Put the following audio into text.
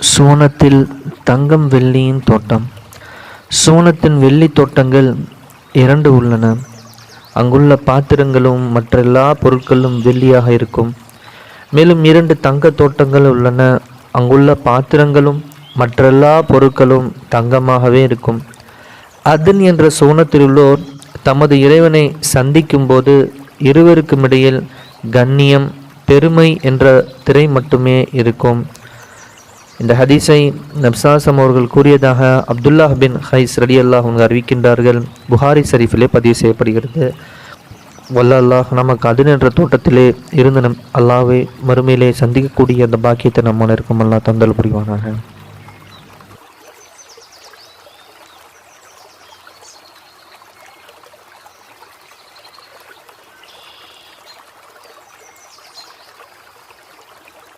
சோனத்தில் தங்கம் வெள்ளியின் தோட்டம். சோனத்தின் வெள்ளி தோட்டங்கள் இரண்டு உள்ளன. அங்குள்ள பாத்திரங்களும் மற்ற எல்லா பொருட்களும் வெள்ளியாக இருக்கும். மேலும் இரண்டு தங்க தோட்டங்கள் உள்ளன. அங்குள்ள பாத்திரங்களும் மற்றெல்லா பொருட்களும் தங்கமாகவே இருக்கும். அதன் என்ற சோனத்திலுள்ளோர் தமது இறைவனை சந்திக்கும்போது இருவருக்கும் இடையில் கண்ணியம் பெருமை என்ற திரை மட்டுமே இருக்கும். இந்த ஹதீஸை நப்சாசம் அவர்கள் கூறியதாக அப்துல்லாஹ் பின் ஹைஸ் ரடி அல்லாஹ் அவங்க அறிவிக்கின்றார்கள். புகாரி ஷரீஃபிலே பதிவு செய்யப்படுகிறது. வல்ல அல்லாஹ் நமக்கு அது என்ற தோட்டத்திலே இருந்து நம் அல்லாவே மறுமையிலே சந்திக்கக்கூடிய அந்த பாக்கியத்தை நம்ம இருக்கும் அல்லாஹ் தந்தல் புரிவானாக.